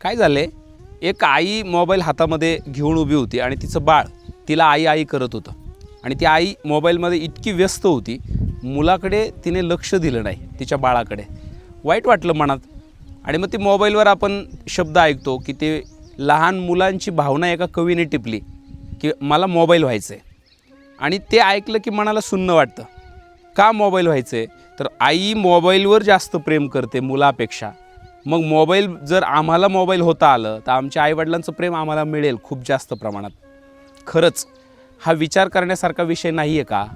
काय झाले एक आई मोबाईल हातामध्ये घेऊन उभी होती आणि तिचं बाळ तिला आई आई करत होतं. आणि ती आई मोबाईलमध्ये इतकी व्यस्त होती मुलाकडे तिने लक्ष दिलं नाही तिच्या बाळाकडे. वाईट वाटलं मनात. आणि मग ते मोबाईलवर आपण शब्द ऐकतो की ते लहान मुलांची भावना एका कवीने टिपली की मला मोबाईल व्हायचं आहे आणि ते ऐकलं की मनाला सुन्न वाटतं. का मोबाईल व्हायचं आहे तर आई मोबाईलवर जास्त प्रेम करते मुलापेक्षा. मग मोबाईल जर आम्हाला मोबाईल होता आलं तर आमच्या आईवडिलांचं प्रेम आम्हाला मिळेल खूप जास्त प्रमाणात. खरंच हा विचार करण्यासारखा विषय नाही आहे का?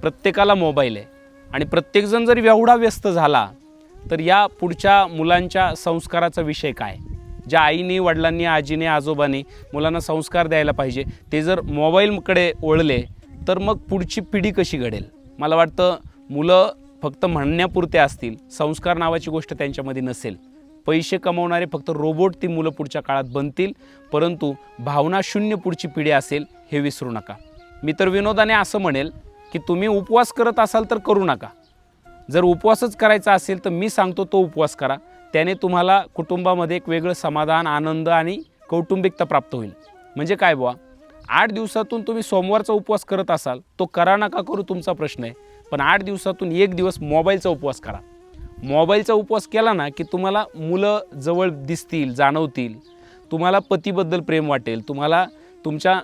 प्रत्येकाला मोबाईल आहे. आणि प्रत्येकजण जर एवढा व्यस्त झाला तर या पुढच्या मुलांच्या संस्काराचा विषय काय? ज्या आईने वडिलांनी आजीने आजोबांनी मुलांना संस्कार द्यायला पाहिजे ते जर मोबाईलकडे ओळले तर मग पुढची पिढी कशी घडेल? मला वाटतं मुलं फक्त म्हणण्यापुरते असतील संस्कार नावाची गोष्ट त्यांच्यामध्ये नसेल. पैसे कमवणारे फक्त रोबोट ती मुलं पुढच्या काळात बनतील परंतु भावना शून्य पुढची पिढी असेल हे विसरू नका. मी तर विनोदाने असं म्हणेल की तुम्ही उपवास करत असाल तर करू नका. जर उपवासच करायचा असेल तर मी सांगतो तो उपवास करा. त्याने तुम्हाला कुटुंबामध्ये एक वेगळं समाधान आनंद आणि कौटुंबिकता प्राप्त होईल. म्हणजे काय बुवा? आठ दिवसातून तुम्ही सोमवारचा उपवास करत असाल तो करा नका करू तुमचा प्रश्न आहे. पण आठ दिवसातून एक दिवस मोबाईलचा उपवास करा. मोबाईलचा उपवास केला ना की तुम्हाला मुलं जवळ दिसतील जाणवतील. तुम्हाला पतीबद्दल प्रेम वाटेल. तुम्हाला तुमच्या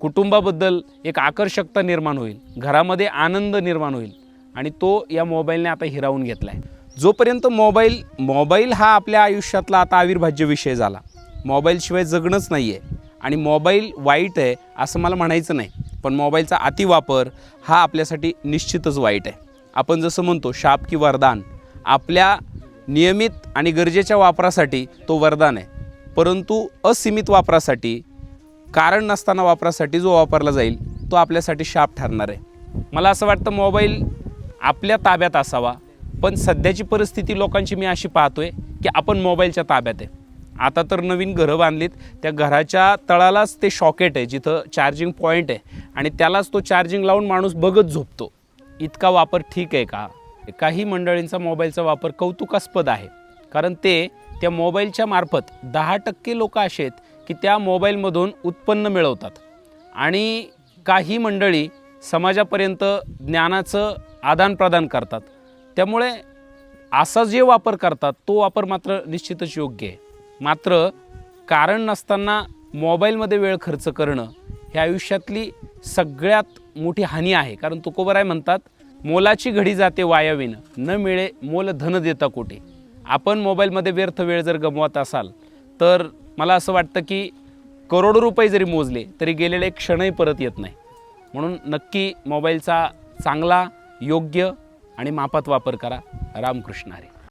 कुटुंबाबद्दल एक आकर्षकता निर्माण होईल. घरामध्ये आनंद निर्माण होईल. आणि तो या मोबाईलने आता हिरावून घेतला आहे जोपर्यंत मोबाईल मोबाईल हा आपल्या आयुष्यातला आता अविर्भाज्य विषय झाला. मोबाईलशिवाय जगणंच नाही आहे आणि मोबाईल वाईट आहे असं मला म्हणायचं नाही. पण मोबाईलचा अतिवापर हा आपल्यासाठी निश्चितच वाईट आहे. आपण जसं म्हणतो शाप की वरदान. आपल्या नियमित आणि गरजेच्या वापरासाठी तो वरदान आहे. परंतु असीमित वापरासाठी कारण नसताना वापरासाठी जो वापरला जाईल तो आपल्यासाठी शाप ठरणार आहे. मला असं वाटतं मोबाईल आपल्या ताब्यात असावा. पण सध्याची परिस्थिती लोकांची मी अशी पाहतो आहे की आपण मोबाईलच्या ताब्यात आहे. आता तर नवीन घरं बांधलीत. त्या घराच्या तळालाच ते शॉकेट आहे जिथं चार्जिंग पॉईंट आहे. आणि त्यालाच तो चार्जिंग लावून माणूस बघत झोपतो. इतका वापर ठीक आहे का? काही मंडळींचा मोबाईलचा वापर कौतुकास्पद आहे. कारण ते त्या मोबाईलच्या मार्फत दहा टक्के लोक असे आहेत की त्या मोबाईलमधून उत्पन्न मिळवतात. आणि काही मंडळी समाजापर्यंत ज्ञानाचं आदानप्रदान करतात. त्यामुळे असा जे वापर करतात तो वापर मात्र निश्चितच योग्य आहे. मात्र कारण नसताना मोबाईलमध्ये वेळ खर्च करणं हे आयुष्यातली सगळ्यात मोठी हानी आहे. कारण तुकोबराय म्हणतात मोलाची घडी जाते वायावीनं न मिळे मोल धन देता कोठे. आपण मोबाईलमध्ये व्यर्थ वेळ जर गमवत असाल तर मला असं वाटतं की करोडो रुपये जरी मोजले तरी गेलेले क्षणही परत येत नाही. म्हणून नक्की मोबाईलचा चांगला योग्य आणि मापात वापर करा. रामकृष्ण हरे.